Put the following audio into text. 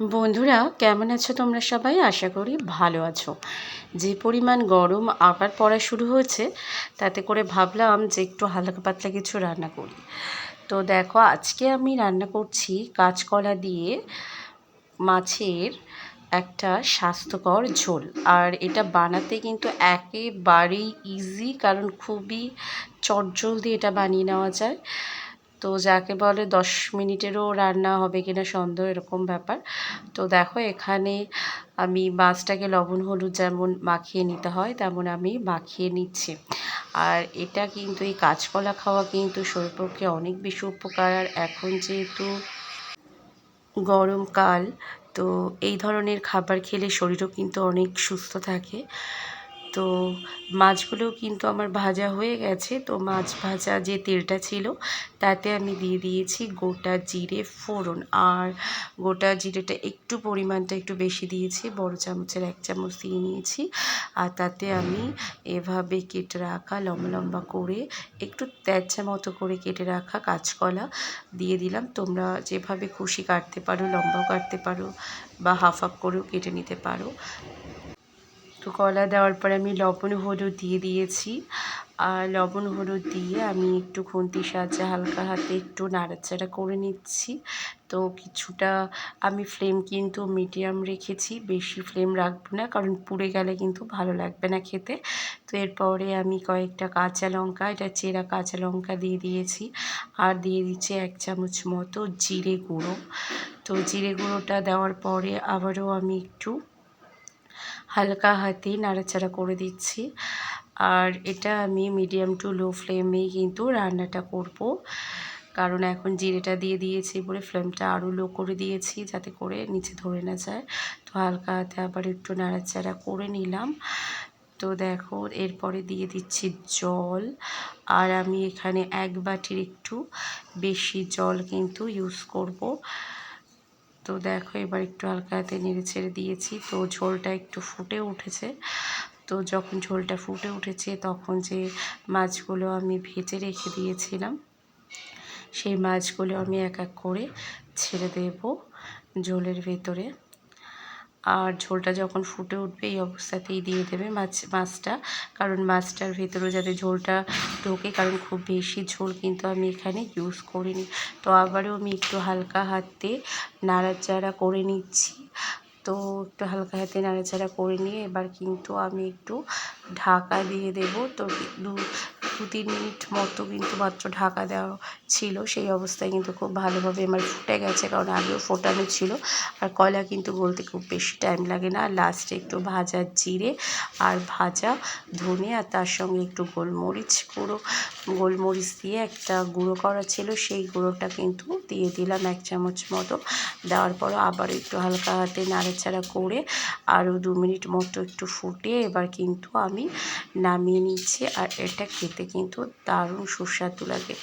বন্ধুরা, কেমন আছো তোমরা সবাই? আশা করি ভালো আছো। যে পরিমাণ গরম আবার পড়া শুরু হয়েছে, তাতে করে ভাবলাম যে একটু হালকা পাতলা কিছু রান্না করি। তো দেখো, আজকে আমি রান্না করছি কাঁচকলা দিয়ে মাছের একটা স্বাস্থ্যকর ঝোল। আর এটা বানাতে কিন্তু একেবারেই ইজি কারণ খুবই চটজলদি এটা বানিয়ে নেওয়া যায়। তো যাকে বলে দশ মিনিটেরও রান্না হবে কিনা সন্দেহ এরকম ব্যাপার। তো দেখো এখানে আমি মাছটাকে লবণ, হলুদ যেমন মাখিয়ে নিতে হয়, তেমন আমি মাখিয়ে নিচ্ছি। আর এটা কিন্তু এই কাঁচকলা খাওয়া কিন্তু শরীর পক্ষে অনেক বেশি উপকার। আর এখন যেহেতু গরমকাল তো এই ধরনের খাবার খেলে শরীরও কিন্তু অনেক সুস্থ থাকে। তো মাছগুলোও কিন্তু আমার ভাজা হয়ে গেছে। তো মাছ ভাজা যে তেলটা ছিল, তাতে আমি দিয়ে দিয়েছি গোটা জিরে ফোড়ন। আর গোটা জিরেটা একটু পরিমাণটা একটু বেশি দিয়েছি, বড় চামচের এক চামচ দিয়ে নিয়েছি। আর তাতে আমি এভাবে কেটে রাখা লম্বা লম্বা করে একটু তেজা মতো করে কেটে রাখা কাঁচকলা দিয়ে দিলাম। তোমরা যেভাবে খুশি কাটতে পারো, লম্বাও কাটতে পারো বা হাফ হাফ করেও কেটে নিতে পারো। তো কলা দেওয়ার পরে আমি লবণ, হলুদ দিয়ে দিয়েছি। আর লবণ, হলুদ দিয়ে আমি একটু খুন্তির সাহায্যে হালকা হাতে একটু নাড়াচাড়া করে নিচ্ছি। তো কিছুটা আমি ফ্লেম কিন্তু মিডিয়াম রেখেছি, বেশি ফ্লেম রাখব না, কারণ পুড়ে গেলে কিন্তু ভালো লাগবে না খেতে। তো এরপরে আমি কয়েকটা কাঁচা লঙ্কা, এটা চেরা কাঁচা লঙ্কা দিয়ে দিয়েছি। আর দিয়ে দিচ্ছি এক চামচ মতো জিরে গুঁড়ো। তো জিরে গুঁড়োটা দেওয়ার পরে আবারও আমি একটু হালকা হাতে নাড়াচাড়া করে দিচ্ছি। আর এটা আমি মিডিয়াম টু লো ফ্লেমেই কিন্তু রান্নাটা করব। কারণ এখন জিরেটা দিয়ে দিয়েছি বলে ফ্লেমটা আরও লো করে দিয়েছি যাতে করে নিচে ধরে না যায়। তো হালকা হাতে আবার একটু নাড়াচাড়া করে নিলাম। তো দেখো, এরপরে দিয়ে দিচ্ছি জল। আর আমি এখানে এক বাটির একটু বেশি জল কিন্তু ইউজ করব। তো দেখো এবার একটু হালকা হাতে নেড়ে ছেড়ে দিয়েছি। তো ঝোলটা একটু ফুটে উঠেছে। তো যখন ঝোলটা ফুটে উঠেছে তখন যে মাছগুলো আমি ভেজে রেখে দিয়েছিলাম, সেই মাছগুলো আমি এক এক করে ছেড়ে দেব ঝোলের ভেতরে। আর ঝোলটা যখন ফুটে উঠবে এই অবস্থাতেই দিয়ে দেবে মাছ, মাছটা। কারণ মাছটার ভেতরেও যাতে ঝোলটা ঢোকে, কারণ খুব বেশি ঝোল কিন্তু আমি এখানে ইউজ করিনি। তো আবারও আমি একটু হালকা হাতে নাড়াচাড়া করে নিচ্ছি। তো একটু হালকা হাতে নাড়াচাড়া করে নিয়ে এবার কিন্তু আমি একটু ঢাকা দিয়ে দেব। তো দু দু তিন মিনিট মতো কিন্তু মাত্র ঢাকা দেওয়া ছিল, সেই অবস্থায় কিন্তু খুব ভালোভাবে আমার ফুটে গেছে, কারণ আগেও ফোটানো ছিল। আর কয়লা কিন্তু বলতে খুব বেশি টাইম লাগে না। লাস্টে একটু ভাজা জিরে আর ভাজা ধনে আর তার সঙ্গে একটু গোলমরিচ গুঁড়ো গোলমরিচ দিয়ে একটা গুঁড়ো করা ছিল, সেই গুঁড়োটা কিন্তু দিয়ে দিলাম এক চামচ মতো। দেওয়ার পর আবার একটু হালকা হাতে নাড়াচাড়া করে আরও দু মিনিট মতো একটু ফুটে এবার কিন্তু আমি নামিয়ে নিচ্ছি, আর এটা খেতে কিন্তু দারুণ সুস্বাদু লাগে।